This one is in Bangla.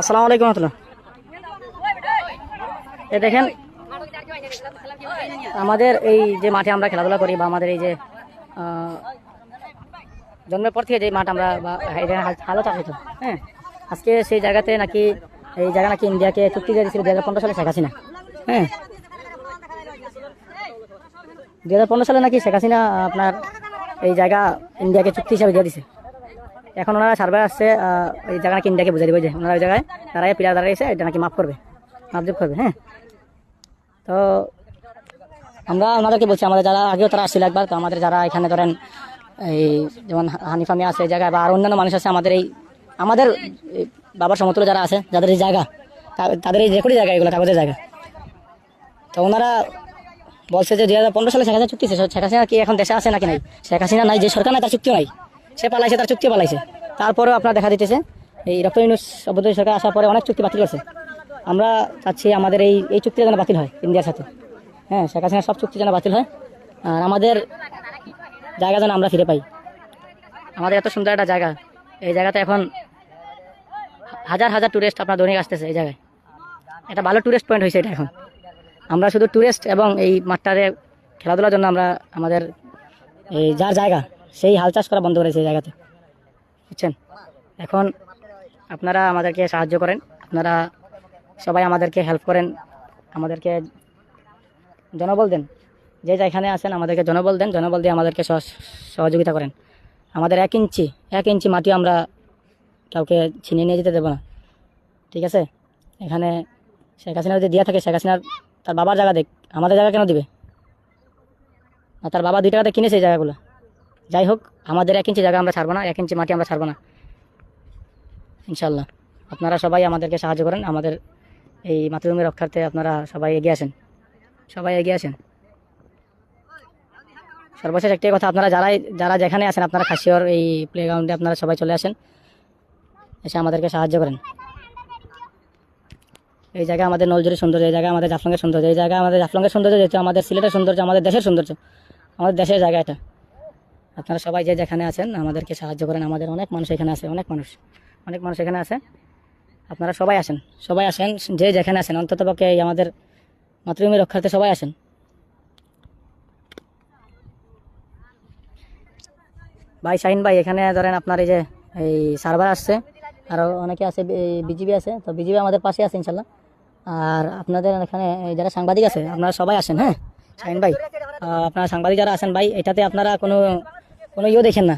আসসালামু আলাইকুম রহমতুল্লাহ। এ দেখেন, আমাদের এই যে মাঠে আমরা খেলাধুলা করি বা আমাদের এই যে জন্মের পর থেকে যে মাঠ আমরা বা হালত আছে হ্যাঁ? আজকে সেই জায়গাতে নাকি, এই জায়গা নাকি ইন্ডিয়াকে চুক্তি দিয়ে দিয়েছিল দু হাজার পনেরো সালে শেখ হাসিনা হ্যাঁ? দু হাজার পনেরো সালে নাকি শেখ হাসিনা আপনার এই জায়গা ইন্ডিয়াকে চুক্তি হিসাবে দিয়ে দিছে এখন ওনারা সার্ভে আসছে এই জায়গা নাকি ইন্ডিয়াকে বুঝে দিবে যে ওনারা ওই জায়গায় দাঁড়ায় প্লেয়ার দাঁড়িয়েছে এটা নাকি মাফ করবে মাপজুপ করবে হ্যাঁ। তো আমরা ওনাদেরকে বলছি, আমাদের যারা আগেও তারা আসছিল একবার, তো আমাদের যারা এখানে ধরেন এই যেমন হানিফামি আছে এই জায়গায় বা আর অন্যান্য মানুষ আছে, আমাদের এই, আমাদের বাবার সমতুল্য যারা আছে, যাদের এই জায়গা তাদের এই রেকর্ডি জায়গা, এগুলো কাগজের জায়গা। তো ওনারা বলছে যে দুই হাজার পনেরো সালে শেখ হাসিনা চুক্তি শেখ হাসিনা কি এখন দেশে আছে নাকি নাই? শেখ হাসিনা নাই, যে সরকার নাই, তার চুক্তিও নাই। সে পালাইছে, তার চুক্তি পালাইছে। তারপরেও আপনার দেখা দিতেছে, এই ডক্টর ইউনুস সরকার আসার পরে অনেক চুক্তি বাতিল করছে। আমরা চাচ্ছি আমাদের এই এই চুক্তিটা যেন বাতিল হয় ইন্ডিয়ার সাথে। হ্যাঁ শেখ হাসিনার সব চুক্তি যেন বাতিল হয়। আর আমাদের জায়গা যেন আমরা ফিরে পাই। আমাদের এত সুন্দর একটা জায়গা। এই জায়গাতে এখন হাজার হাজার টুরিস্ট আপনার দৈনিক আসতেছে এই জায়গায়। এটা ভালো টুরিস্ট পয়েন্ট হয়েছে এটা এখন। আমরা শুধু টুরিস্ট এবং এই মাঠটারে খেলাধুলার জন্য আমরা আমাদের এই যার জায়গা সেই হাল চাষ করা বন্ধ করেছে এই জায়গাতে। বুঝছেন? এখন আপনারা আমাদেরকে সাহায্য করেন। আপনারা সবাই আমাদেরকে হেল্প করেন। আমাদেরকে জনবল দেন। যে যেখানে আছেন আমাদেরকে জনবল দেন। জনবল দিয়ে আমাদেরকে সহ- সহযোগিতা করেন। আমাদের এক ইঞ্চি এক ইঞ্চি মাটি আমরা কাউকে ছিনিয়ে নিয়ে যেতে দেবো না। ঠিক আছে? এখানে শেখ হাসিনা যদি দিয়া থাকে, শেখ হাসিনার তার বাবার জায়গা দেখ। আমাদের জায়গা কেন দিবে? আর তার বাবা দুই টাকাতে কিনেছে এই জায়গাগুলো। যাই হোক, আমাদের এক ইঞ্চি জায়গা আমরা ছাড়বো না, এক ইঞ্চি মাটি আমরা ছাড়বো না। ইনশাল্লাহ আপনারা সবাই আমাদেরকে সাহায্য করেন, আমাদের এই মাতৃভূমি রক্ষার্থে আপনারা সবাই এগিয়ে আসেন। সবাই এগিয়ে আসেন। সর্বশেষ একটাই কথা, আপনারা যারাই, যারা যেখানে আছেন, আপনারা খাসিয়র এই প্লেগ্রাউন্ডে আপনারা সবাই চলে আসেন, এসে আমাদেরকে সাহায্য করেন। এই জায়গা আমাদের নলজুরি সৌন্দর্য, এই জায়গা আমাদের জাফলঙ্গের সৌন্দর্য, এই জায়গা আমাদের জাফলঙ্গের সৌন্দর্য যেহেতু, আমাদের সিলেটের সৌন্দর্য, আমাদের দেশের সৌন্দর্য, আমাদের দেশের জায়গা এটা। আপনারা সবাই যে যেখানে আছেন, আমাদেরকে সাহায্য করেন। আমাদের অনেক মানুষ এখানে আছে, অনেক মানুষ অনেক মানুষ এখানে আছে। আপনারা সবাই আসেন সবাই আসেন, যে যেখানে আছেন, অন্তত পক্ষে এই আমাদের মাতৃভূমি রক্ষার্থে সবাই আসেন। ভাই, শাহিন ভাই, এখানে ধরেন আপনার এই যে এই সার্ভার আসছে আরও অনেকে আছে বিজিবি আছে, তো বিজিবি আমাদের পাশে আছে ইনশাল্লাহ। আর আপনাদের এখানে যারা সাংবাদিক আছে, আপনারা সবাই আসেন হ্যাঁ? শাহিন ভাই আপনারা সাংবাদিক যারা আছেন ভাই, এটাতে আপনারা কোনো কোনো ইয়েও দেখেন না।